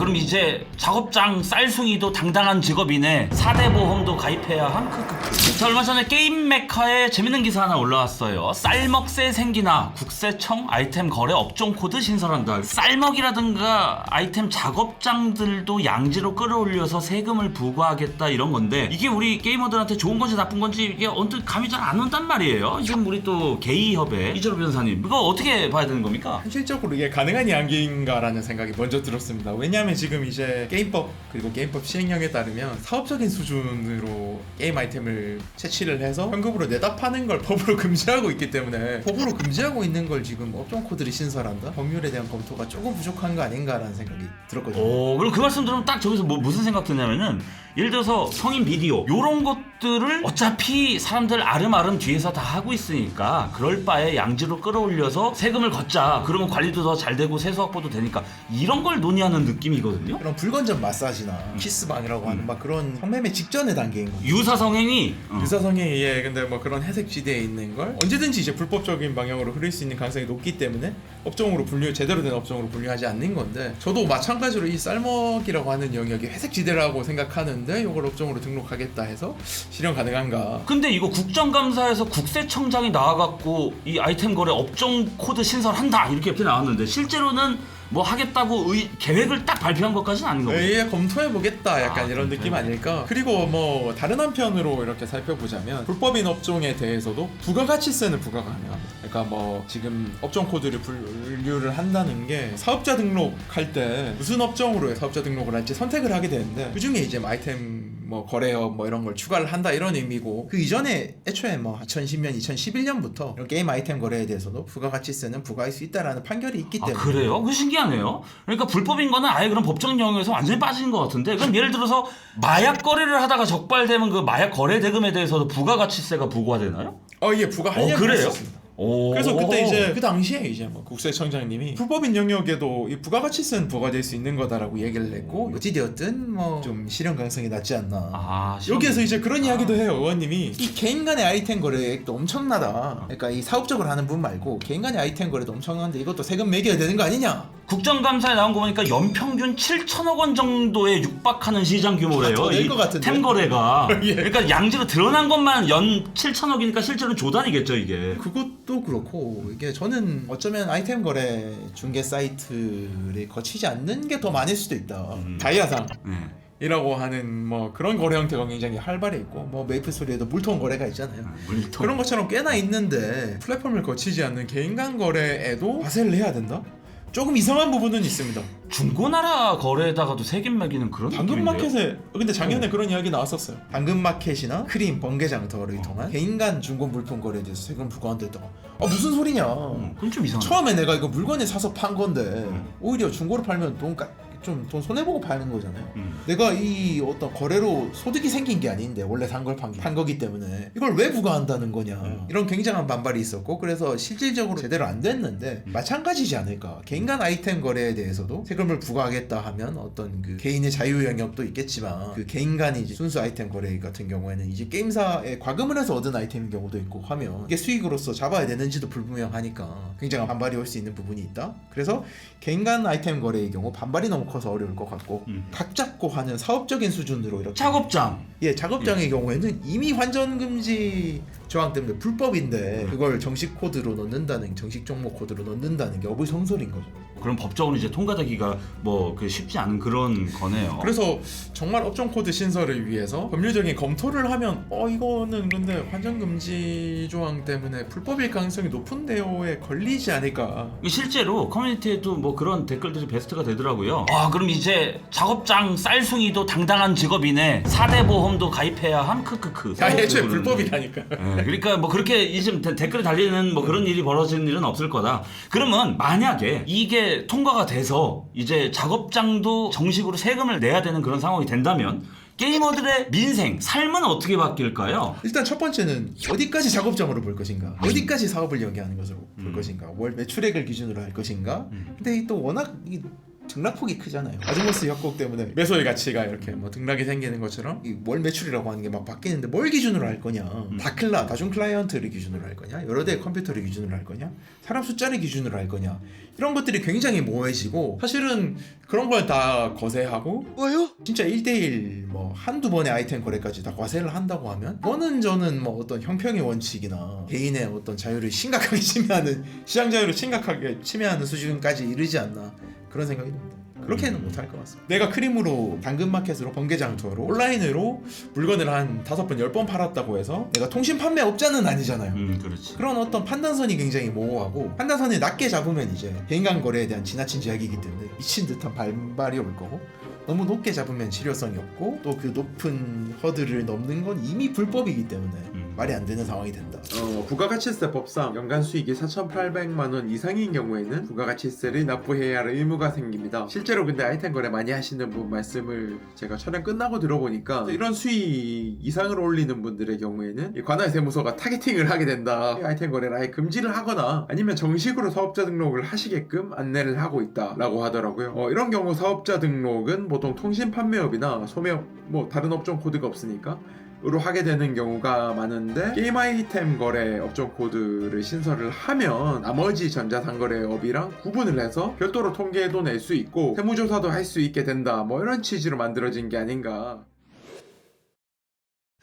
그럼 이제 작업장 쌀숭이도 당당한 직업이네. 4대 보험도 가입해야 함? 크크크 자 얼마 전에 게임 메카에 재밌는 기사 하나 올라왔어요. 쌀먹새 생기나 국세청 아이템 거래 업종 코드 신설한다 쌀먹이라든가 아이템 작업장들도 양지로 끌어올려서 세금을 부과하겠다 이런 건데 이게 우리 게이머들한테 좋은 건지 나쁜 건지 이게 언뜻 감이 잘 안 온단 말이에요. 지금 우리 또 게이협의 이철호 변호사님 이거 어떻게 봐야 되는 겁니까? 현실적으로 이게 가능한 이야기인가라는 생각이 먼저 들었습니다. 왜냐하면 지금 이제 게임법 그리고 게임법 시행령에 따르면 사업적인 수준으로 게임 아이템을 채취를 해서 현금으로 내다 파는 걸 법으로 금지하고 있기 때문에 법으로 금지하고 있는 걸 지금 업종 코드를 신설한다? 법률에 대한 검토가 조금 부족한 거 아닌가라는 생각이 들었거든요. 오, 그럼 그 말씀 들으면 딱 저기서 뭐 무슨 생각 드냐면은 예를 들어서 성인 비디오 요런 것 들을 어차피 사람들 아름아름 뒤에서 다 하고 있으니까 그럴 바에 양지로 끌어올려서 세금을 걷자. 그러면 관리도 더 잘 되고 세수 확보도 되니까 이런 걸 논의하는 느낌이거든요. 그런 불건전 마사지나 키스방이라고 하는 막 그런 성매매 직전의 단계인 거죠. 유사 성행위. 어. 유사성에 예. 근데 뭐 그런 회색 지대에 있는 걸 언제든지 이제 불법적인 방향으로 흐를 수 있는 가능성이 높기 때문에 업종으로 분류 제대로 된 업종으로 분류하지 않는 건데 저도 마찬가지로 이 쌀먹이라고 하는 영역이 회색 지대라고 생각하는데 이걸 업종으로 등록하겠다 해서 실현 가능한가? 근데 이거 국정감사에서 국세청장이 나와갖고 이 아이템 거래 업종 코드 신설한다 이렇게 이렇게 나왔는데 실제로는 뭐 하겠다고 의, 계획을 딱 발표한 것까지는 아닌 거고. 예, 검토해 보겠다. 약간 아, 이런 느낌 검토해보겠다. 아닐까? 그리고 뭐 다른 한편으로 이렇게 살펴보자면 불법인 업종에 대해서도 부가가치세는 부과가 가능합니다. 그러니까 뭐 지금 업종 코드를 분류를 한다는 게 사업자 등록할 때 무슨 업종으로 사업자 등록을 할지 선택을 하게 되는데 그 중에 이제 뭐 아이템 뭐 거래업 뭐 이런 걸 추가를 한다 이런 의미고 그 이전에 애초에 뭐 2010년 2011년부터 이런 게임 아이템 거래에 대해서도 부가가치세는 부과할 수 있다라는 판결이 있기 아 때문에 그래요? 그 신기하네요. 그러니까 불법인 거는 아예 그럼 법정 영역에서 완전히 빠지는 것 같은데 그럼 예를 들어서 마약 거래를 하다가 적발되면 그 마약 거래 대금에 대해서도 부가가치세가 부과되나요? 어 이게 부과하려고 어, 그래요? 했었습니다. 오. 그래서 그때 이제 그 당시에 이제 뭐 국세청장님이 불법인 영역에도 이 부가가치세는 부과될 수 있는 거다라고 얘기를 했고 어찌되었든 뭐 좀 실현 가능성이 낮지 않나. 아 여기에서 이제 그런 아. 이야기도 해요 의원님이 이 개인 간의 아이템 거래액도 엄청나다 그러니까 이 사업적으로 하는 분 말고 개인 간의 아이템 거래도 엄청난데 이것도 세금 매겨야 되는 거 아니냐 국정감사에 나온 거 보니까 연평균 7천억 원 정도에 육박하는 시장 규모래요. 더낼이것 같은데? 템 거래가. 예. 그러니까 양지로 드러난 것만 연 7천억이니까 실제로는 조단이겠죠 이게. 그것도 그렇고 이게 저는 어쩌면 아이템 거래 중개 사이트를 거치지 않는 게 더 많을 수도 있다 음. 다이아상 네. 이라고 하는 뭐 그런 거래 형태가 굉장히 활발해 있고 뭐 메이플 스토리에도 물통 거래가 있잖아요. 물통. 그런 것처럼 꽤나 있는데 플랫폼을 거치지 않는 개인 간 거래에도 과세를 해야 된다? 조금 이상한 부분은 있습니다. 중고나라 거래에다가도 세금 매기는 그런 느낌인데요? 당근마켓에 근데 작년에 그런 이야기 나왔었어요. 당근마켓이나 크림, 번개장 등을 통한 개인 간 중고 물품 거래에 대해서 세금 부과한다 아 무슨 소리냐? 음, 그건 좀 이상해. 처음에 내가 이거 물건을 사서 판 건데 음. 오히려 중고로 팔면 돈 좀 돈 손해 보고 파는 거잖아요. 음. 내가 이 어떤 거래로 소득이 생긴 게 아닌데 원래 산 걸 판 판 거기 때문에 이걸 왜 부과한다는 거냐 음. 이런 굉장한 반발이 있었고 그래서 실질적으로 제대로 안 됐는데 음. 마찬가지지 않을까 개인간 아이템 거래에 대해서도 세금을 부과하겠다 하면 어떤 그 개인의 자유 영역도 있겠지만 그 개인간이 이제 순수 아이템 거래 같은 경우에는 이제 게임사에 과금을 해서 얻은 아이템인 경우도 있고 하면 이게 수익으로서 잡아야 되는지도 불분명하니까 굉장한 반발이 올 수 있는 부분이 있다 그래서 개인간 아이템 거래의 경우 반발이 너무 커서 어려울 것 같고 음. 각 잡고 하는 사업적인 수준으로 이렇게 작업장. 예 작업장의 경우에는 이미 환전 금지 조항 때문에 불법인데 그걸 정식 코드로 넣는다는 정식 종목 코드로 넣는다는 게 어불성설인 거죠. 그럼 법적으로 이제 통과되기가 뭐 그 쉽지 않은 그런 거네요. 그래서 정말 업종 코드 신설을 위해서 법률적인 검토를 하면 어 이거는 근데 환전 금지 조항 때문에 불법일 가능성이 높은데요에 걸리지 않을까. 실제로 커뮤니티에도 뭐 그런 댓글들이 베스트가 되더라고요. 아 그럼 이제 작업장 쌀숭이도 당당한 직업이네. 4대 보험도 가입해야 함 크크크. 야 애초에. 불법이라니까. 예, 그러니까 뭐 그렇게 데- 댓글이 달리는 뭐 그런 일이 벌어지는 일은 없을 거다. 그러면 만약에 이게 통과가 돼서 이제 작업장도 정식으로 세금을 내야 되는 그런 상황이 된다면 게이머들의 민생, 삶은 어떻게 바뀔까요? 일단 첫 번째는 어디까지 작업장으로 볼 것인가, 어디까지 사업을 연계하는 것으로 볼 음. 것인가, 월 매출액을 기준으로 할 것인가. 음. 근데 이또 워낙 이 등락폭이 크잖아요. 아즈모스 협곡 때문에 매소의 가치가 이렇게 뭐 등락이 생기는 것처럼 이 월 매출이라고 하는 게 막 바뀌는데 뭘 기준으로 할 거냐? 다클라 다중 클라이언트를 기준으로 할 거냐? 여러 대의 컴퓨터를 기준으로 할 거냐? 사람 숫자를 기준으로 할 거냐? 이런 것들이 굉장히 모호해지고 사실은 그런 걸 다 거세하고 뭐요? 진짜 1대1 뭐 한두 번의 아이템 거래까지 다 과세를 한다고 하면 그거는 저는 뭐 어떤 형평의 원칙이나 개인의 어떤 자유를 심각하게 침해하는 시장 자유를 심각하게 침해하는 수준까지 이르지 않나 그런 생각이 듭니다. 그렇게는 못할 것 같습니다. 내가 크림으로 당근마켓으로 번개장터로 온라인으로 물건을 한 다섯 번, 열 번 팔았다고 해서 내가 통신 판매 업자는 아니잖아요. 음 그렇지. 그런 어떤 판단선이 굉장히 모호하고 판단선을 낮게 잡으면 이제 개인간 거래에 대한 지나친 제약이기 때문에 미친 듯한 반발이 올 거고 너무 높게 잡으면 실효성이 없고 또 그 높은 허들을 넘는 건 이미 불법이기 때문에 음. 말이 안 되는 상황이 된다. 어, 부가가치세 법상 연간 수익이 4,800만 원 이상인 경우에는 부가가치세를 납부해야 할 의무가 생깁니다. 실제로 근데 아이템 거래 많이 하시는 분 말씀을 제가 촬영 끝나고 들어보니까 이런 수익 이상을 올리는 분들의 경우에는 이 관할 세무서가 타겟팅을 하게 된다. 이 아이템 거래를 아예 금지를 하거나 아니면 정식으로 사업자 등록을 하시게끔 안내를 하고 있다라고 하더라고요. 어, 이런 경우 사업자 등록은 보통 통신 판매업이나 소매업 뭐 다른 업종 코드가 없으니까 으로 하게 되는 경우가 많은데 게임 아이템 거래 업종 코드를 신설을 하면 나머지 전자상거래업이랑 구분을 해서 별도로 통계도 낼 수 있고 세무조사도 할 수 있게 된다. 뭐 이런 취지로 만들어진 게 아닌가.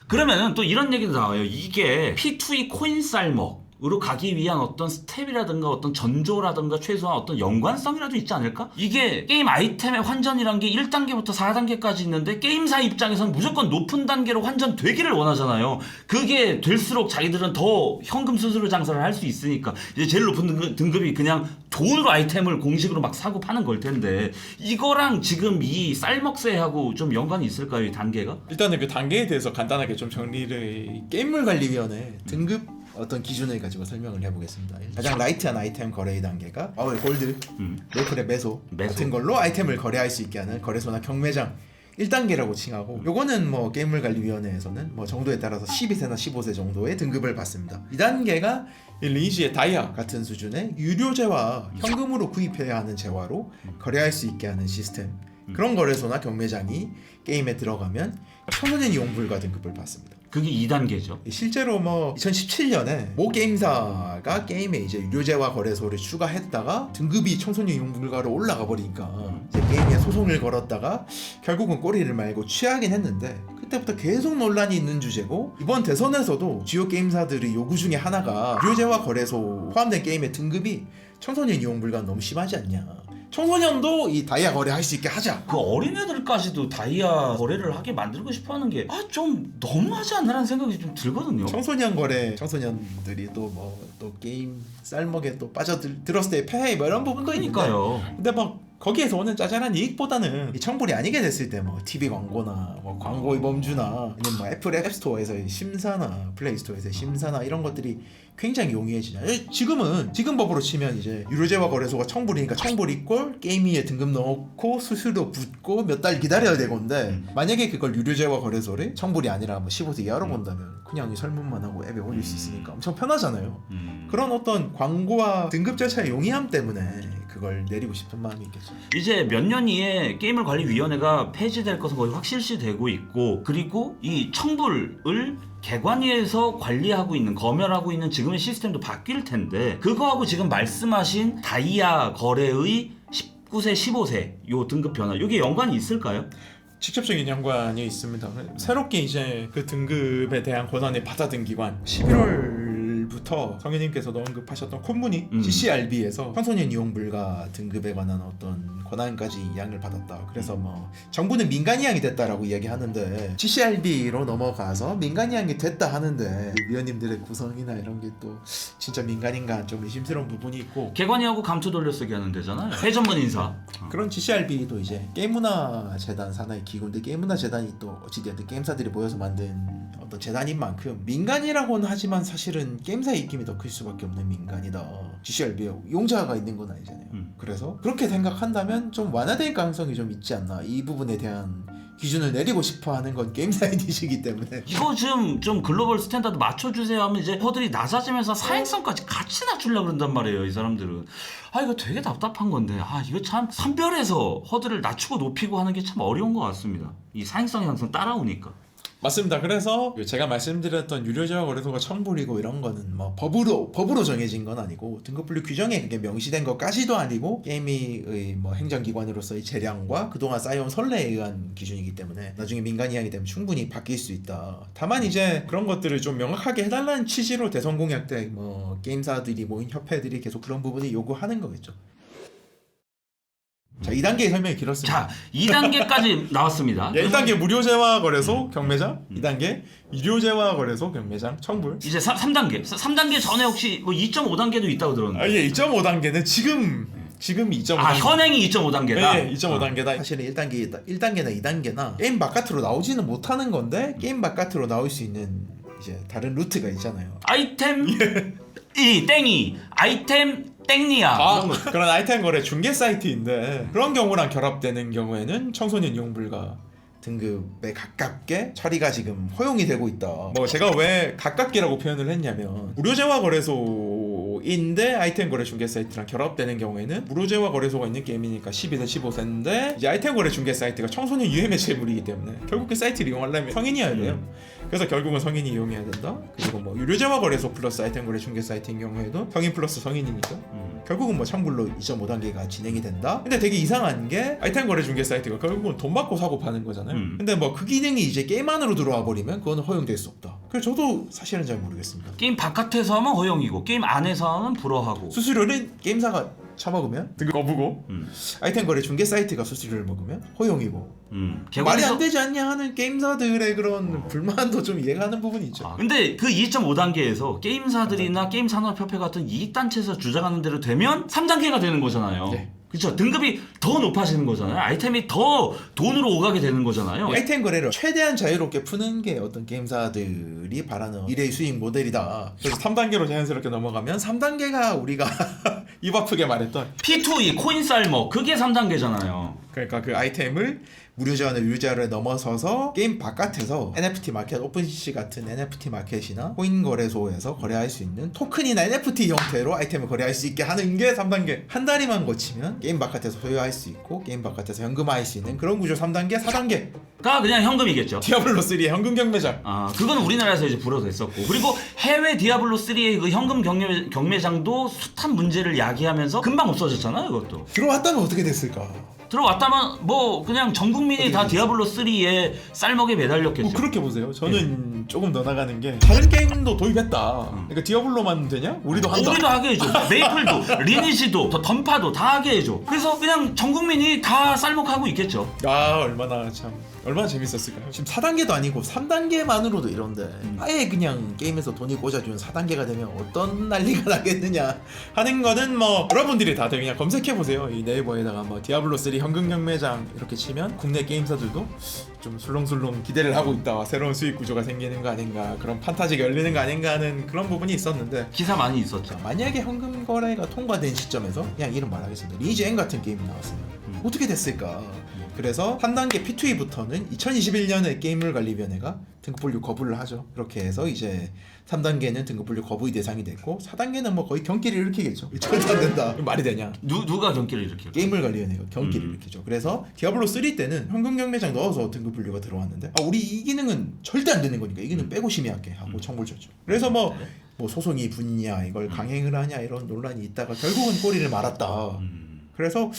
그러면은 또 이런 얘기도 나와요. 이게 P2E 코인 쌀먹 으로 가기 위한 어떤 스텝이라든가 어떤 전조라든가 최소한 어떤 연관성이라도 있지 않을까? 이게 게임 아이템의 환전이란 게 1단계부터 4단계까지 있는데 게임사 입장에서는 무조건 높은 단계로 환전되기를 원하잖아요. 그게 될수록 자기들은 더 현금 수수료 장사를 할 수 있으니까 이제 제일 높은 등급, 등급이 그냥 돈으로 아이템을 공식으로 막 사고 파는 걸 텐데 이거랑 지금 이 쌀먹세하고 좀 연관이 있을까요? 이 단계가? 일단은 그 단계에 대해서 간단하게 좀 정리를 게임물 관리위원회 등급 어떤 기준을 가지고 설명을 해보겠습니다. 가장 라이트한 아이템 거래 단계가 마을 골드, 음. 메이플의 매소, 매소. 같은 걸로 아이템을 거래할 수 있게 하는 거래소나 경매장 1단계라고 칭하고 요거는 뭐 게임물관리위원회에서는 뭐 정도에 따라서 12세나 15세 정도의 등급을 받습니다. 2단계가 리니지의 다이아 같은 수준의 유료재와 현금으로 구입해야 하는 재화로 거래할 수 있게 하는 시스템 그런 거래소나 경매장이 게임에 들어가면 청소년 이용 불가 등급을 받습니다. 그게 2단계죠. 실제로 뭐 2017년에 모 게임사가 게임에 이제 유료재화 거래소를 추가했다가 등급이 청소년 이용 불가로 올라가 버리니까 이제 게임에 소송을 걸었다가 결국은 꼬리를 말고 취하긴 했는데 그때부터 계속 논란이 있는 주제고 이번 대선에서도 주요 게임사들의 요구 중에 하나가 유료재화 거래소 포함된 게임의 등급이 청소년 이용 불가 너무 심하지 않냐 청소년도 이 다이아 거래할 수 있게 하자 그 어린애들까지도 다이아 거래를 하게 만들고 싶어 하는 게, 아, 좀 너무하지 않나라는 생각이 좀 들거든요. 청소년 거래 청소년들이 또 뭐 또 게임 쌀먹에 또 빠져들었을 때 폐해 뭐 이런 부분도 있는데 그러니까요. 근데 막 거기에서 오는 짜잘한 이익보다는 이 청불이 아니게 됐을 때 뭐 TV 광고나 뭐 광고의 범주나 아니면 뭐 애플 앱스토어에서의 심사나 플레이스토어에서의 심사나 이런 것들이 굉장히 용이해지냐. 예, 지금은 지금 법으로 치면 이제 유료재화 거래소가 청불이니까 청불 이꼴 게임 위에 등급 넣고 수수료 붙고 몇 달 기다려야 되건데 만약에 그걸 유료재화 거래소를 청불이 아니라 뭐 15세 이하로 본다면 그냥 이 설문만 하고 앱에 올릴 수 있으니까 엄청 편하잖아요. 음. 그런 어떤 광고와 등급 절차의 용이함 때문에 그걸 내리고 싶은 마음이 있겠죠. 이제 몇 년 이에 게임을 관리위원회가 폐지될 것은 거의 확실시 되고 있고 그리고 이 청불을 개관위에서 관리하고 있는 검열하고 있는 지금의 시스템도 바뀔 텐데 그거하고 지금 말씀하신 다이아 거래의 19세 15세 요 등급 변화 이게 연관이 있을까요? 직접적인 연관이 있습니다. 새롭게 이제 그 등급에 대한 권한을 받아든 기관 11월 부터 성현님께서도 언급하셨던 콧무늬 음. CCRB에서 청소년 이용 불가 등급에 관한 어떤 권한까지 이양을 받았다. 그래서 뭐 정부는 민간 이양이 됐다라고 이야기하는데 CCRB로 넘어가서 민간 이양이 됐다 하는데 위원님들의 구성이나 이런 게 또 진짜 민간인가 좀 의심스러운 부분이 있고 개관위하고 감투 돌려쓰기 하는 데잖아요. 회전문 인사. 그런 GCRB도 이제 게임문화 재단 산하의 기구인데 게임문화 재단이 또 어찌되었든 게임사들이 모여서 만든 어떤 재단인 만큼 민간이라고는 하지만 사실은 게임 사의 입김이 더 클 수밖에 없는 민간이다. GCRB에 용자가 있는 건 아니잖아요. 음. 그래서 그렇게 생각한다면 좀 완화될 가능성이 좀 있지 않나 이 부분에 대한 기준을 내리고 싶어 하는 건 게임사의 니시기 때문에 이거 좀, 좀 글로벌 스탠다드 맞춰주세요 하면 이제 허들이 낮아지면서 사행성까지 같이 낮추려고 그런단 말이에요 이 사람들은 아 이거 되게 답답한 건데 아 이거 참 선별해서 허들을 낮추고 높이고 하는 게 참 어려운 것 같습니다 이 사행성이 항상 따라오니까 맞습니다. 그래서 제가 말씀드렸던 유료제와 거래소가 청불이고 이런 거는 뭐 법으로 법으로 정해진 건 아니고 등급 분류 규정에 그게 명시된 것까지도 아니고 게임의 뭐 행정기관으로서의 재량과 그동안 쌓여온 선례에 의한 기준이기 때문에 나중에 민간 이양이 되면 충분히 바뀔 수 있다. 다만 이제 그런 것들을 좀 명확하게 해달라는 취지로 대선 공약 때 뭐 게임사들이 모인 협회들이 계속 그런 부분을 요구하는 거겠죠. 자, 2단계의 설명이 길었습니다. 자 2단계까지 나왔습니다. 예, 1단계 무료제와 거래소 경매장, 2단계 유료제와 거래소 경매장 청불. 이제 3, 3단계. 3단계 전에 혹시 뭐 2.5단계도 있다고 들었는데. 아, 예, 2.5단계는 지금 지금 2.5단계. 아 현행이 2.5단계다? 네, 2.5단계다. 사실은 1단계, 1단계나 2단계나 게임 바깥으로 나오지는 못하는 건데 게임 바깥으로 나올 수 있는 이제 다른 루트가 있잖아요. 아이템? 이 땡이. 아이템 땡니야 아. 그런 아이템 거래 중개 사이트인데 그런 경우랑 결합되는 경우에는 청소년 이용 불가 등급에 가깝게 처리가 지금 허용이 되고 있다. 뭐 제가 왜 가깝게라고 표현을 했냐면 무료제화 거래소 인데 아이템 거래 중개 사이트랑 결합되는 경우에는 무료제화 거래소가 있는 게임이니까 12세 15세인데 이제 아이템 거래 중개 사이트가 청소년 유해 매체물이기 때문에 결국 그 사이트를 이용하려면 성인이어야 돼요. 그래서 결국은 성인이 이용해야 된다. 그리고 뭐 유료제화 거래소 플러스 아이템 거래 중개 사이트인 경우에도 성인 플러스 성인이니까 음. 결국은 뭐 창불로 2.5단계가 진행이 된다. 근데 되게 이상한 게 아이템 거래 중개 사이트가 결국은 돈 받고 사고 파는 거잖아요. 음. 근데 뭐 그 기능이 이제 게임 안으로 들어와 버리면 그거는 허용될 수 없다. 그래서 저도 사실은 잘 모르겠습니다. 게임 바깥에서 하면 허용이고 게임 안에서 하면 불허하고 수수료를 게임사가 처먹으면 등급 거부고 음. 아이템 거래 중개 사이트가 수수료를 먹으면 허용이고 음. 말이 개발에서 안 되지 않냐 하는 게임사들의 그런 불만도 좀 이해가 하는 부분이 있죠. 아, 근데 그 2.5단계에서 게임사들이나 게임 산업협회 같은 이익단체에서 주장하는 대로 되면 3단계가 되는 거잖아요. 네. 그렇죠. 등급이 더 높아지는 거잖아요. 아이템이 더 돈으로 오가게 되는 거잖아요. 아이템 거래를 최대한 자유롭게 푸는 게 어떤 게임사들이 바라는 미래의 수익 모델이다. 그래서 3단계로 자연스럽게 넘어가면 3단계가 우리가 입 아프게 말했던 P2E 코인 쌀먹 그게 3단계잖아요. 그러니까 그 아이템을 무료 제한을 유료제한을 넘어서서 게임 바깥에서 NFT 마켓, 오픈CC 같은 NFT 마켓이나 코인 거래소에서 거래할 수 있는 토큰이나 NFT 형태로 아이템을 거래할 수 있게 하는 게 3단계. 한 다리만 거치면 게임 바깥에서 소유할 수 있고 게임 바깥에서 현금화할 수 있는 그런 구조 3단계, 4단계. 가 그냥 현금이겠죠. 디아블로 3의 현금 경매장. 아, 그건 우리나라에서 이제 불어됐었고. 그리고 해외 디아블로 3의 그 현금 경매, 경매장도 숱한 문제를 야기하면서 금방 없어졌잖아요, 이것도. 들어왔다면 어떻게 됐을까? 들어왔다면 뭐 그냥 전 국민이 다 디아블로 3의 쌀먹에 매달렸겠죠. 뭐 그렇게 보세요. 저는 조금 더 나가는 게 다른 게임도 도입했다. 그러니까 디아블로만 되냐? 우리도 한다. 우리도 하게 해줘. 메이플도, 리니지도, 더 던파도 다 하게 해줘. 그래서 그냥 전 국민이 다 쌀먹하고 있겠죠. 아 얼마나 참 얼마나 재밌었을까요? 지금 4단계도 아니고 3단계만으로도 이런데 아예 그냥 게임에서 돈이 꽂아주는 4단계가 되면 어떤 난리가 나겠느냐 하는 거는 뭐 여러분들이 다들 그냥 검색해 보세요. 이 네이버에다가 뭐 디아블로 3 현금 경매장 이렇게 치면 국내 게임사들도 좀 술렁술렁 기대를 하고 있다. 새로운 수익 구조가 생기는 거 아닌가 그런 판타지가 열리는 거 아닌가 하는 그런 부분이 있었는데 기사 많이 있었죠. 만약에 현금 거래가 통과된 시점에서 그냥 이름 말하겠습니다. 리니지 N 같은 게임이 나왔으면 어떻게 됐을까? 그래서 3단계 P2E부터는 2021년에 게임물 관리위원회가 등급 분류 거부를 하죠. 그렇게 해서 이제 3단계는 등급 분류 거부의 대상이 됐고 4단계는 뭐 거의 경기를 일으키겠죠. 절대 안 된다. 말이 되냐? 누, 누가 경기를 일으켜? 게임을 관리위원회가 경기를 음. 일으키죠. 그래서 디아블로 3 때는 현금 경매장 넣어서 등급 분류가 들어왔는데 아, 우리 이 기능은 절대 안 되는 거니까 이 기능 빼고 심의할게 하고 청구를 줬죠. 그래서 뭐, 뭐 소송이 붙냐 이걸 강행을 하냐 이런 논란이 있다가 결국은 꼬리를 말았다. 음. 그래서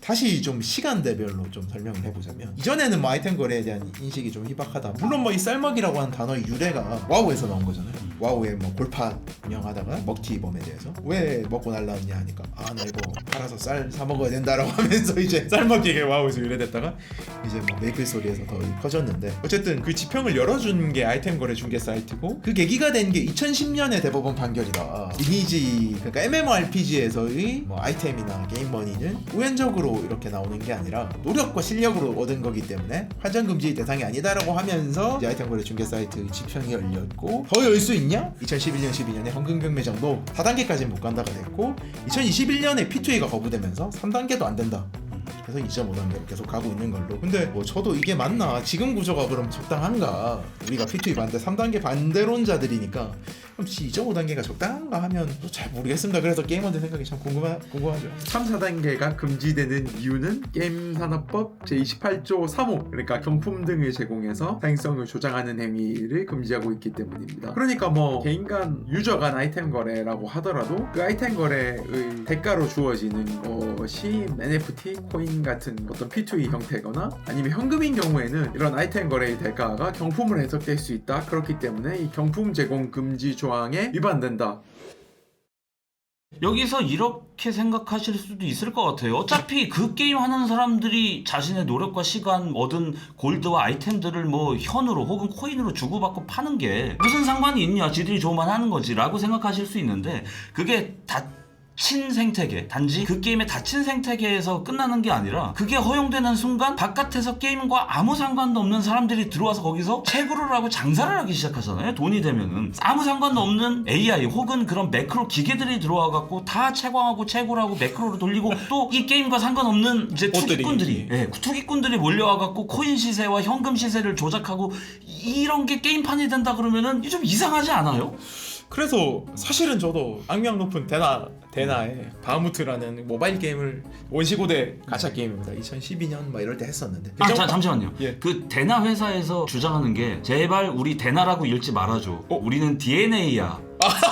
다시 좀 시간대별로 좀 설명을 해보자면 이전에는 뭐 아이템 거래에 대한 인식이 좀 희박하다. 물론 뭐 이 쌀먹이라고 하는 단어의 유래가 와우에서 나온 거잖아요. 와우에 뭐 골파 운영하다가 먹튀범에 대해서 왜 먹고 날라왔냐 하니까 아 나 이거 팔아서 쌀 사 먹어야 된다라고 하면서 이제 쌀먹기가 와우에서 유래됐다가 이제 뭐 메이플 소리에서 더 커졌는데 어쨌든 그 지평을 열어준 게 아이템 거래 중개 사이트고 그 계기가 된 게 2010년의 대법원 판결이다. 리니지 그러니까 MMORPG에서의 뭐 아이템이나 게임머니 는 우연적으로 이렇게 나오는 게 아니라 노력과 실력으로 얻은 거기 때문에 환전 금지 대상이 아니다라고 하면서 아이템 거래 중개 사이트 지평이 열렸고 더 열 수 있냐? 2011년 12년에 현금 경 매장도 4단계까지는 못 간다가 됐고 2021년에 P2E가 거부되면서 3단계도 안 된다. 그래서 2.5단계로 계속 가고 있는 걸로 근데 뭐 저도 이게 맞나 지금 구조가 그럼 적당한가 우리가 P2E 반대 3단계 반대론자들이니까 그럼 2.5단계가 적당한가 하면 또 잘 모르겠습니다 그래서 게이머들 생각이 참 궁금하, 궁금하죠 3, 4단계가 금지되는 이유는 게임산업법 제28조 3호 그러니까 경품 등을 제공해서 사행성을 조장하는 행위를 금지하고 있기 때문입니다. 그러니까 뭐 개인 간 유저 간 아이템 거래라고 하더라도 그 아이템 거래의 대가로 주어지는 것이 NFT, 코인 같은 어떤 P2E 형태거나 아니면 현금인 경우에는 이런 아이템 거래의 대가가 경품으로 해석될 수 있다. 그렇기 때문에 이 경품 제공 금지 조 항에 위반된다. 여기서 이렇게 생각하실 수도 있을 것 같아요. 어차피 그 게임 하는 사람들이 자신의 노력과 시간 얻은 골드와 아이템들을 뭐 현으로 혹은 코인으로 주고받고 파는 게 무슨 상관이 있냐? 지들이 좋으만 하는 거지라고 생각하실 수 있는데 그게 닫 힌 생태계 단지 그 게임의 닫힌 생태계에서 끝나는 게 아니라 그게 허용되는 순간 바깥에서 게임과 아무 상관도 없는 사람들이 들어와서 거기서 채굴을 하고 장사를 하기 시작하잖아요. 돈이 되면은 아무 상관도 없는 AI 혹은 그런 매크로 기계들이 들어와 갖고 다 채광하고 채굴하고 매크로로 돌리고 또 이 게임과 상관없는 이제. 투기꾼들이 예, 투기꾼들이 몰려와 갖고 코인 시세와 현금 시세를 조작하고 이런 게 게임판이 된다 그러면은 좀 이상하지 않아요? 그래서 사실은 저도 악명 높은 대나 대나의 바하무트라는 모바일 게임을 원시고대 가챠 게임입니다. 2012년 막 이럴 때 했었는데. 아, 자, 잠시만요. 예. 그 대나 회사에서 주장하는 게 제발 우리 대나라고 읽지 말아줘. 어? 우리는 DNA야.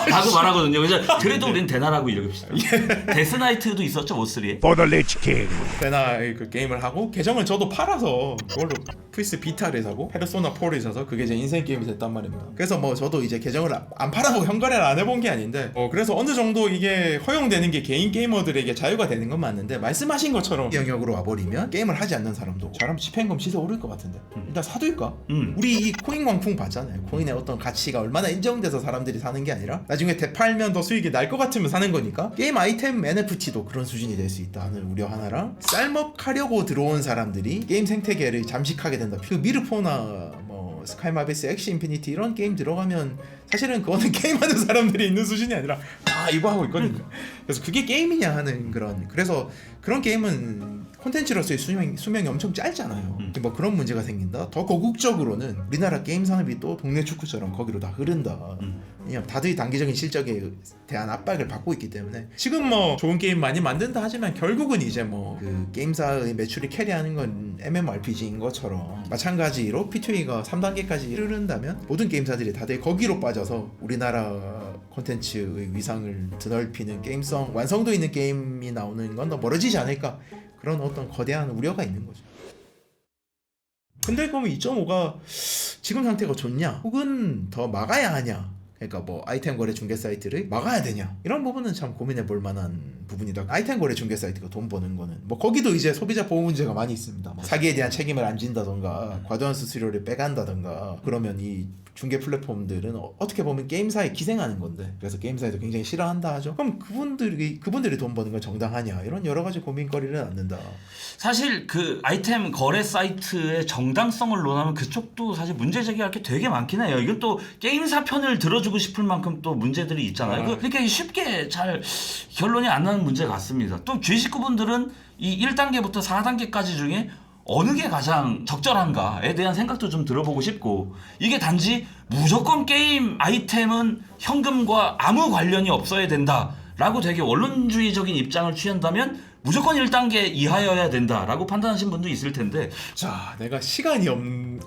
라고 말하거든요. 그래서 그래도 우린 대나라고 읽읍시다. 예. 데스나이트도 있었죠, 모스리에. for the Lich King. 대나의 그 게임을 하고 계정을 저도 팔아서 그걸로 플스 비타를 사고 페르소나 4를 사서 그게 제 인생 게임이 됐단 말입니다. 그래서 뭐 저도 이제 계정을 안- 안 팔아고 현거래를 안 해본 게 아닌데 어 그래서 어느 정도 이게 허용되는 게 개인 게이머들에게 자유가 되는 건 맞는데 말씀하신 것처럼 이 영역으로 와버리면 게임을 하지 않는 사람도 잘하면 집행금 시세 오를 것 같은데 일단 사둘까? 음. 우리 이 코인 광풍 봤잖아요. 코인의 어떤 가치가 얼마나 인정돼서 사람들이 사는 게 아니라 나중에 되팔면 더 수익이 날 것 같으면 사는 거니까 게임 아이템 NFT도 그런 수준이 될 수 있다 하는 우려 하나랑 쌀먹하려고 들어온 사람들이 게임 생태계를 잠식하게 된다. 그 미르포나 뭐 스카이마베스 엑시 인피니티 이런 게임 들어가면 사실은 그거는 게임하는 사람들이 있는 수준이 아니라 다 이거 하고 있거든요. 그래서 그게 게임이냐 하는 그런 그래서 그런 게임은 콘텐츠로서의 수명, 수명이 엄청 짧잖아요. 음. 뭐 그런 문제가 생긴다. 더 거국적으로는 우리나라 게임 산업이 또 동네 축구처럼 거기로 다 흐른다. 음. 왜냐면 다들 단기적인 실적에 대한 압박을 받고 있기 때문에 지금 뭐 좋은 게임 많이 만든다 하지만 결국은 이제 뭐 그 게임사의 매출이 캐리하는 건 MMORPG인 것처럼 마찬가지로 P2E가 3단계까지 이르른다면 모든 게임사들이 다들 거기로 빠져서 우리나라 콘텐츠의 위상을 드넓히는 게임성 완성도 있는 게임이 나오는 건 더 멀어지지 않을까 그런 어떤 거대한 우려가 있는 거죠. 근데 그러면 2.5가 지금 상태가 좋냐? 혹은 더 막아야 하냐? 그러니까 뭐 아이템 거래 중개 사이트를 막아야 되냐? 이런 부분은 참 고민해 볼 만한 부분이다. 아이템 거래 중개 사이트가 돈 버는 거는 뭐 거기도 이제 소비자 보호 문제가 많이 있습니다. 뭐 사기에 대한 책임을 안 진다던가 과도한 수수료를 빼간다던가 그러면 이 중개 플랫폼들은 어- 어떻게 보면 게임사에 기생하는 건데 그래서 게임사에도 굉장히 싫어한다 하죠. 그럼 그분들이 그분들이 돈 버는 건 정당하냐? 이런 여러 가지 고민거리를 낳는다. 사실 그 아이템 거래 사이트의 정당성을 논하면 그쪽도 사실 문제 제기할 게 되게 많긴 해요. 이건 또 게임사 편을 들어주고 싶을 만큼 또 문제들이 있잖아요. 아. 그- 그러니까 쉽게 잘 결론이 안 나는 문제 같습니다. 또 G19분들은 이 1단계부터 4단계까지 중에 어느 게 가장 적절한가에 대한 생각도 좀 들어보고 싶고 이게 단지 무조건 게임 아이템은 현금과 아무 관련이 없어야 된다라고 되게 원론주의적인 입장을 취한다면 무조건 1단계 이하여야 된다라고 판단하신 분도 있을 텐데 자, 내가 시간이 없,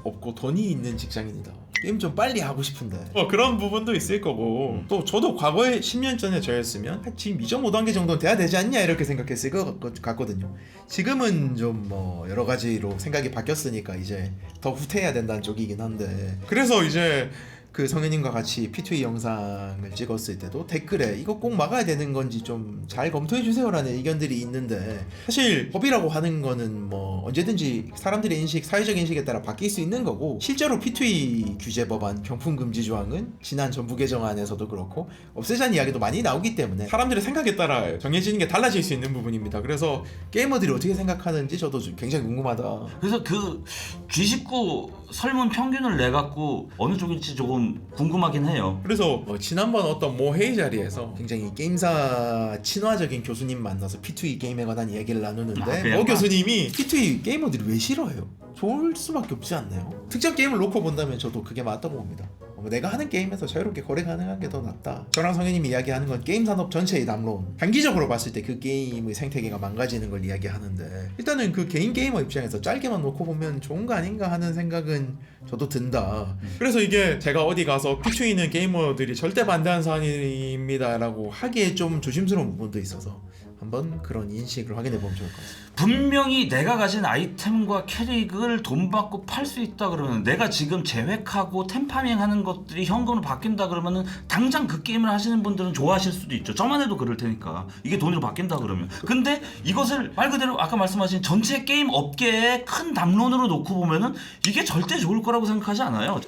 없고 돈이 있는 직장인이다. 게임 좀 빨리 하고 싶은데. 뭐 그런 부분도 있을 거고. 또 저도 과거에 10년 전에 저였으면 한 지금 2.5단계 정도는 돼야 되지 않냐 이렇게 생각했을 것 같- 같거든요. 지금은 좀 뭐 여러 가지로 생각이 바뀌었으니까 이제 더 후퇴해야 된다는 쪽이긴 한데. 그래서 이제 그 성현님과 같이 P2E 영상을 찍었을 때도 댓글에 이거 꼭 막아야 되는 건지 좀 잘 검토해 주세요라는 의견들이 있는데 사실 법이라고 하는 거는 뭐 언제든지 사람들의 인식, 사회적 인식에 따라 바뀔 수 있는 거고 실제로 P2E 규제 법안 경품 금지 조항은 지난 정부 개정안에서도 그렇고 없애자는 이야기도 많이 나오기 때문에 사람들의 생각에 따라 정해지는 게 달라질 수 있는 부분입니다. 그래서 게이머들이 어떻게 생각하는지 저도 좀 굉장히 궁금하다. 그래서 그 G19 설문 평균을 내 갖고 어느 쪽일지 조금 좀 궁금하긴 해요. 그래서 어, 지난번 어떤 모 회의 자리에서 굉장히 게임사 친화적인 교수님 만나서 P2E 게임에 관한 이야기를 나누는데 아, 그래요? 모 교수님이 P2E 게이머들이 왜 싫어해요? 좋을 수밖에 없지 않나요? 특정 게임을 놓고 본다면 저도 그게 맞다고 봅니다. 어, 내가 하는 게임에서 자유롭게 거래 가능한 게 더 낫다. 저랑 성현님이 이야기하는 건 게임 산업 전체의 담론. 단기적으로 봤을 때 그 게임의 생태계가 망가지는 걸 이야기하는데 일단은 그 개인 게이머 입장에서 짧게만 놓고 보면 좋은 거 아닌가 하는 생각은 저도 든다. 그래서 이게 제가 어디 가서 P2E는 게이머들이 절대 반대하는 사안입니다라고 하기에 좀 조심스러운 부분도 있어서 한번 그런 인식을 확인해 보면 좋을 것 같습니다. 분명히 내가 가진 아이템과 캐릭을 돈 받고 팔 수 있다 그러면 내가 지금 재획하고 템파밍 하는 것들이 현금으로 바뀐다 그러면은 당장 그 게임을 하시는 분들은 좋아하실 수도 있죠. 저만 해도 그럴 테니까 이게 돈으로 바뀐다 그러면. 근데 이것을 말 그대로 아까 말씀하신 전체 게임 업계의 큰 담론으로 놓고 보면은 이게 절대 좋을 거라고 생각하지 않아요.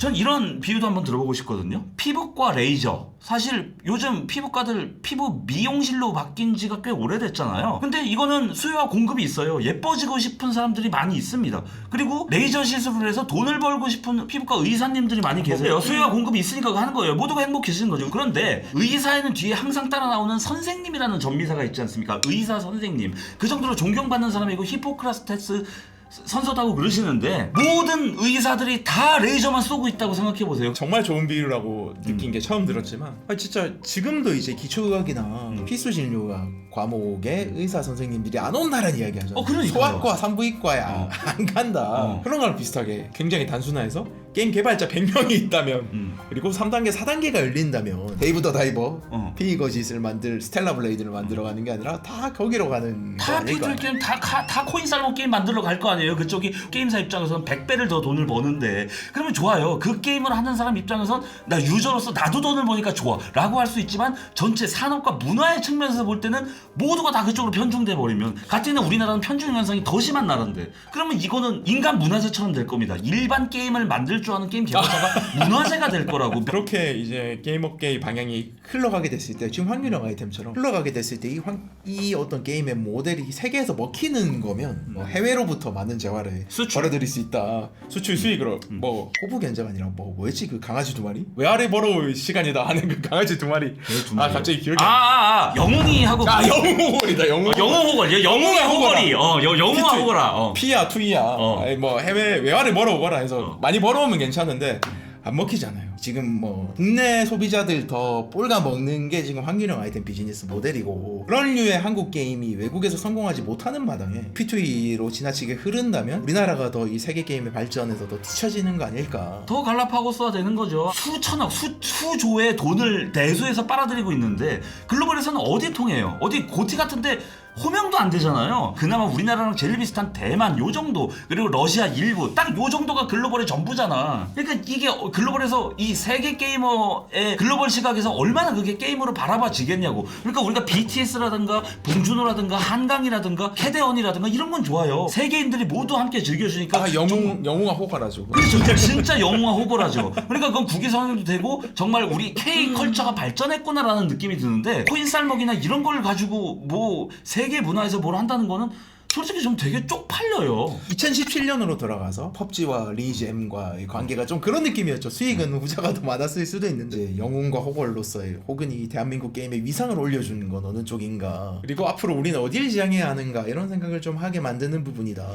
전 이런 비유도 한번 들어보고 싶거든요. 피부과 레이저. 사실 요즘 피부과들 피부 미용실로 바뀐 지가 꽤 오래됐잖아요. 근데 이거는 수요와 공급이 있어요. 예뻐지고 싶은 사람들이 많이 있습니다. 그리고 레이저 시술을 해서 돈을 벌고 싶은 피부과 의사님들이 많이 계세요. 수요와 공급이 있으니까 하는 거예요. 모두가 행복해지는 거죠. 그런데 의사에는 뒤에 항상 따라 나오는 선생님이라는 전미사가 있지 않습니까? 의사 선생님. 그 정도로 존경받는 사람이고 히포크라스테스 선서다고 그러시는데 모든 의사들이 다 레이저만 쏘고 있다고 생각해 보세요. 정말 좋은 비유라고 느낀 게 처음 들었지만 아, 진짜 지금도 이제 기초의학이나 음. 필수 진료학 과목에 의사 선생님들이 안 온다는 이야기 하잖아요. 어, 그러니까요. 소아과, 산부인과야 어. 안 간다. 어. 그런 거랑 비슷하게 굉장히 단순화해서 게임 개발자 100명이 있다면 음. 그리고 3단계, 4단계가 열린다면 데이브 더 다이버, 어. 피거짓을 만들 스텔라 블레이드를 만들어 가는 게 아니라 다 거기로 가는 거다 아닐까? 피줄 게임 다, 가- 다 코인 살로 게임 만들러 갈 거 아니에요. 그쪽이 게임사 입장에서는 100배를 더 돈을 버는데 그러면 좋아요. 그 게임을 하는 사람 입장에선 나 유저로서 나도 돈을 버니까 좋아 라고 할 수 있지만 전체 산업과 문화의 측면에서 볼 때는 모두가 다 그쪽으로 편중돼 버리면 같은 우리나라는 편중 현상이 더 심한 나라인데 그러면 이거는 인간 문화재처럼 될 겁니다. 일반 게임을 만들 줄 아는 게임 개발자가 문화재가 될 거라고. 그렇게 이제 게임업계의 방향이 흘러가게 됐을 때 지금 확률형 아이템처럼 흘러가게 됐을 때 이 이 어떤 게임의 모델이 세계에서 먹히는 거면 뭐 해외로부터 많은 재화를 수출. 벌어들일 수 있다. 수출 수익으로. 뭐 호부 견자가 아니라 뭐 뭐였지? 그 강아지 두 마리? 외아래 벌어올 시간이다 하는 그 강아지 두 마리. 아 갑자기 기억이 아, 아, 아. 영웅이 하고 아 영웅호걸이다 영웅 영웅 호걸. 영웅의 호걸이. 어 여- 영웅아 피투- 호걸아. 어. 피야 투이야. 어. 아니, 뭐 해외 외화를 벌어오거라 해서 어. 많이 벌어오면 괜찮은데 안 먹히잖아요 지금 뭐 국내 소비자들 더 꼴가 먹는 게 지금 확률형 아이템 비즈니스 모델이고 그런 류의 한국 게임이 외국에서 성공하지 못하는 마당에 P2E로 지나치게 흐른다면 우리나라가 더 이 세계 게임의 발전에서 더 뒤처지는 거 아닐까 더 갈라파고스화 되는 거죠. 수천억, 수, 수조의 돈을 내수해서 빨아들이고 있는데 글로벌에서는 어디 통해요? 어디 고티 같은데 호명도 안 되잖아요. 그나마 우리나라랑 제일 비슷한 대만 요 정도 그리고 러시아 일부 딱 요 정도가 글로벌의 전부잖아. 그러니까 이게 어- 글로벌에서 이 세계 게이머의 글로벌 시각에서 얼마나 그게 게임으로 바라봐지겠냐고. 그러니까 우리가 BTS라든가 봉준호라든가 한강이라든가 캐대언이라든가 이런 건 좋아요. 세계인들이 모두 함께 즐겨주니까 아 영웅 영웅아 호가라죠 그렇죠. 진짜 영웅화 호거라죠. 그러니까 그건 국위선언도 되고 정말 우리 K 컬처가 발전했구나라는 느낌이 드는데 코인 쌀먹이나 이런 걸 가지고 뭐 세계 문화에서 뭘 한다는 거는 솔직히 좀 되게 쪽팔려요. 2017년으로 돌아가서 펍지와 리니지 M과의 관계가 좀 그런 느낌이었죠. 수익은 후자가 더 많았을 수도 있는데 영웅과 호걸로서의 혹은 이 대한민국 게임의 위상을 올려주는 건 어느 쪽인가. 그리고 앞으로 우리는 어딜 지향해야 하는가 이런 생각을 좀 하게 만드는 부분이다.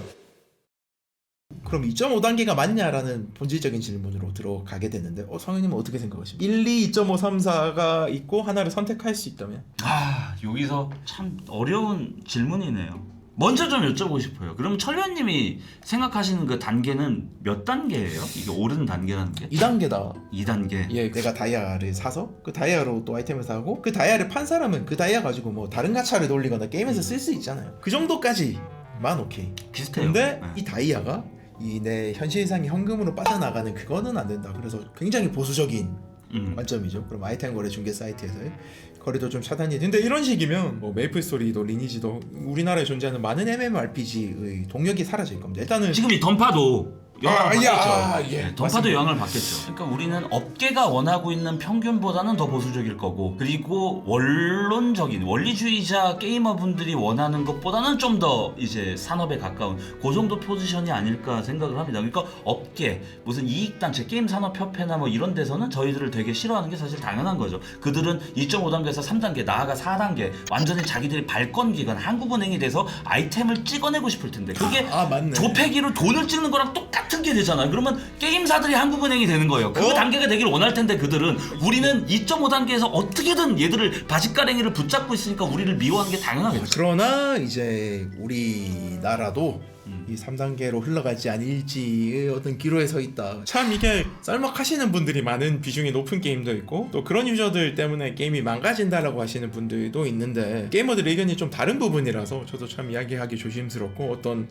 그럼 2.5단계가 맞냐라는 본질적인 질문으로 들어가게 되는데 어, 성현님은 어떻게 생각하십니까? 1, 2, 2.5, 3, 4가 있고 하나를 선택할 수 있다면? 아 여기서 참 어려운 질문이네요. 먼저 좀 여쭤보고 싶어요. 그럼 철현님이 생각하시는 그 단계는 몇 단계예요? 이게 오른 단계라는 게? 2단계다. 2단계. 예, 내가 다이아를 사서 그 다이아로 또 아이템을 사고 그 다이아를 판 사람은 그 다이아 가지고 뭐 다른 가차를 돌리거나 게임에서 쓸 수 있잖아요. 그 정도까지만 오케이. 비슷해요. 근데 네. 이 다이아가 이 내 현실상의 현금으로 빠져나가는 그거는 안 된다. 그래서 굉장히 보수적인 음. 관점이죠. 그럼 아이템 거래 중개 사이트에서의 거래도 좀 차단이 근데 이런 식이면 뭐 메이플 스토리도 리니지도 우리나라에 존재하는 많은 MMORPG의 동력이 사라질 겁니다. 일단은 지금 이 던파도 영향을 아, 예, 받겠죠. 아, 예, 네, 던파도 맞습니다. 영향을 받겠죠. 그러니까 우리는 업계가 원하고 있는 평균보다는 더 보수적일 거고 그리고 원론적인 원리주의자 게이머분들이 원하는 것보다는 좀 더 이제 산업에 가까운 그 정도 포지션이 아닐까 생각을 합니다. 그러니까 업계 무슨 이익단체 게임 산업 협회나 뭐 이런 데서는 저희들을 되게 싫어하는 게 사실 당연한 거죠. 그들은 2.5단계에서 3단계 나아가 4단계 완전히 자기들이 발권 기관 한국은행이 돼서 아이템을 찍어내고 싶을 텐데 그게 아, 맞네. 조폐기로 돈을 찍는 거랑 똑같 은 게 되잖아요. 그러면 게임사들이 한국은행이 되는 거예요. 그 어? 단계가 되길 원할 텐데 그들은 우리는 2.5 단계에서 어떻게든 얘들을 바짓가랭이를 붙잡고 있으니까 우리를 미워하는 게 당연하겠죠. 그러나 이제 우리나라도 음. 이 3단계로 흘러가지 않을지의 어떤 기로에 서 있다. 참 이게 쌀먹하시는 분들이 많은 비중이 높은 게임도 있고 또 그런 유저들 때문에 게임이 망가진다라고 하시는 분들도 있는데 게이머들 의견이 좀 다른 부분이라서 저도 참 이야기하기 조심스럽고 어떤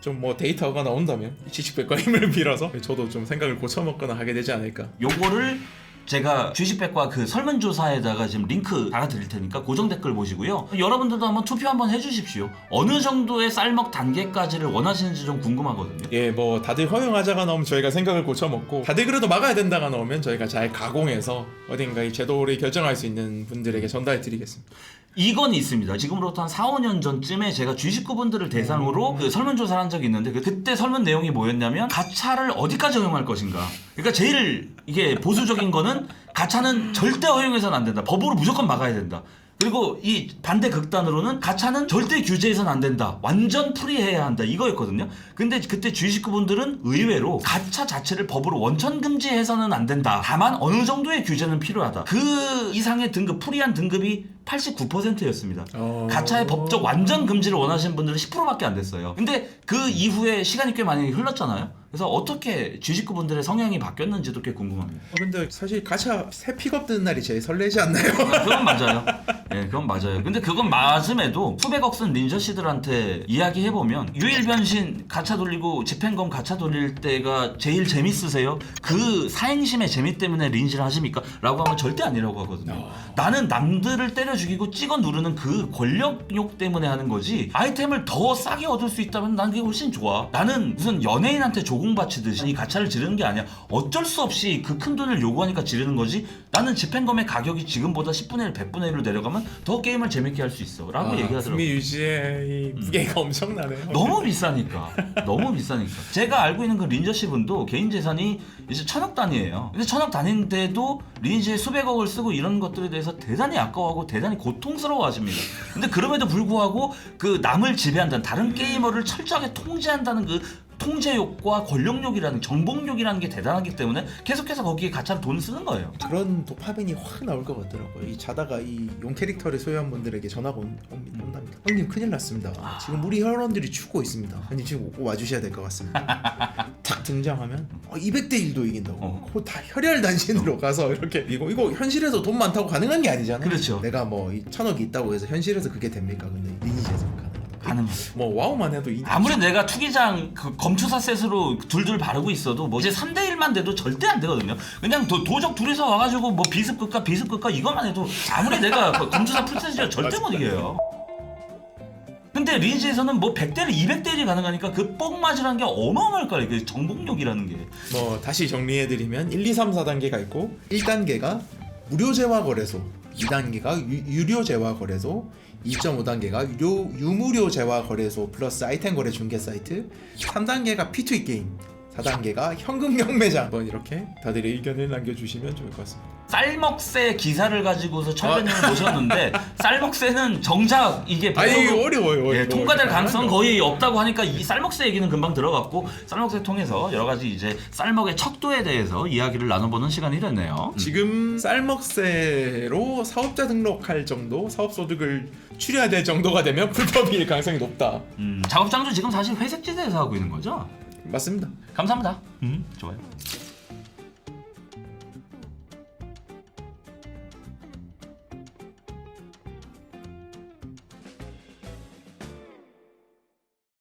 좀 뭐 데이터가 나온다면 지식백과 힘을 빌어서 저도 좀 생각을 고쳐먹거나 하게 되지 않을까 요거를 제가 주식백과 그 설문조사에다가 지금 링크 달아드릴 테니까 고정 댓글 보시고요. 여러분들도 한번 투표 한번 해주십시오. 어느 정도의 쌀먹 단계까지를 원하시는지 좀 궁금하거든요. 예, 뭐 다들 허용하자가 나오면 저희가 생각을 고쳐먹고 다들 그래도 막아야 된다가 나오면 저희가 잘 가공해서 어딘가 이 제도를 결정할 수 있는 분들에게 전달해드리겠습니다. 이건 있습니다. 지금으로부터 한 4, 5년 전쯤에 제가 주식구분들을 대상으로 그 설문조사를 한 적이 있는데 그- 그때 설문 내용이 뭐였냐면 가차를 어디까지 허용할 것인가. 그러니까 제일 이게 보수적인 거는 가차는 절대 허용해서는 안 된다. 법으로 무조건 막아야 된다. 그리고 이 반대 극단으로는 가차는 절대 규제해서는 안 된다. 완전 프리해야 한다. 이거였거든요. 근데 그때 주식구분들은 의외로 가차 자체를 법으로 원천 금지해서는 안 된다. 다만 어느 정도의 규제는 필요하다. 그 이상의 등급, 프리한 등급이 89%였습니다. 어. 가차의 법적 완전 금지를 원하시는 분들은 10%밖에 안 됐어요. 근데 그 이후에 시간이 꽤 많이 흘렀잖아요. 그래서 어떻게 주식구분들의 성향이 바뀌었는지도 꽤 궁금합니다. 어, 근데 사실 가차 새 픽업 뜨는 날이 제일 설레지 않나요? 그건 맞아요. 예, 그건 맞아요. 근데 그건 맞음에도 수백억 쓴 닌저 씨들한테 이야기해 보면 유일 변신 가차 돌리고 집행검 가차 돌릴 때가 제일 재밌으세요? 그 사행심의 재미 때문에 린지를 하십니까? 라고 하면 절대 아니라고 하거든요. 나는 남들을 때려 죽이고 찍어 누르는 그 권력욕 때문에 하는 거지. 아이템을 더 싸게 얻을 수 있다면 난 그게 훨씬 좋아. 나는 무슨 연예인한테 조공 바치듯이 이 가차를 지르는 게 아니야. 어쩔 수 없이 그 큰 돈을 요구하니까 지르는 거지. 나는 집행검의 가격이 지금보다 10분의 1, 100분의 1로 내려가면 더 게임을 재밌게 할 수 있어. 라고 얘기하더라고요. 북미 유지의 이 무게가 엄청나네요. 너무 비싸니까. 너무 비싸니까. 제가 알고 있는 그 린저씨 분도 개인 재산이 이제 천억 단위예요. 근데 천억 단위인데도 린지에 수백억을 쓰고 이런 것들에 대해서 대단히 아까워하고 대단히 고통스러워 하십니다. 근데 그럼에도 불구하고 그 남을 지배한다는 다른 게이머를 철저하게 통제한다는 그 통제욕과 권력욕이라는 정복욕이라는 게 대단하기 때문에 계속해서 거기에 가차로 돈을 쓰는 거예요. 그런 도파민이 확 나올 것 같더라고요. 이 자다가 이 용 캐릭터를 소유한 분들에게 전화가 온, 옵니다. 온답니다. 형님 큰일 났습니다. 지금 우리 혈원들이 죽고 있습니다. 형님 지금 꼭 와주셔야 될 것 같습니다. 탁 등장하면 어, 200대 1도 이긴다고. 어. 그거 다 혈혈 단신으로 가서 이렇게 이거 이거 현실에서 돈 많다고 가능한 게 아니잖아요. 그렇죠. 내가 뭐이 천억이 있다고 해서 현실에서 그게 됩니까? 근데 리니지에서 가능. 가능하죠. 뭐 와우만 해도 이 아무리 내가 투기장 그 검투사 셋으로 둘둘 바르고 있어도 뭐 이제 3대 1만 돼도 절대 안 되거든요. 그냥 도, 도적 둘이서 와가지고 뭐 비습 끌까 비습 끌까 이것만 해도 아무리 내가 그 검투사 풀셋이라 절대 못 이겨요. 근데 리니지에서는 뭐 100대 1, 200대 1이 가능하니까 그뻥 맞으라는 게 어마어마할 거예요. 그 정복력이라는 게. 뭐 다시 정리해드리면 1, 2, 3, 4단계가 있고 1단계가 무료 재화 거래소, 2단계가 유, 료 재화 거래소, 2.5단계가 유료 유무료 재화 거래소 플러스 아이템 거래 중개 사이트, 3단계가 P2E 게임, 4단계가 현금 경매장. 한번 이렇게 다들 의견을 남겨주시면 좋을 것 같습니다. 쌀먹새 기사를 가지고서 철배님을 모셨는데 쌀먹새는 정작 이게 아니 이거 어려워요. 예. 통과될 가능성. 거의 없다고 하니까 이 쌀먹새 얘기는 금방 들어갔고 쌀먹새 통해서 여러 가지 이제 쌀먹의 척도에 대해서 이야기를 나눠보는 시간이 됐네요. 지금 쌀먹새로 사업자 등록할 정도, 사업소득을 추려야 될 정도가 되면 불법일 가능성이 높다. 음, 작업장도 지금 사실 회색지대에서 하고 있는 거죠? 맞습니다. 감사합니다. 음, 좋아요.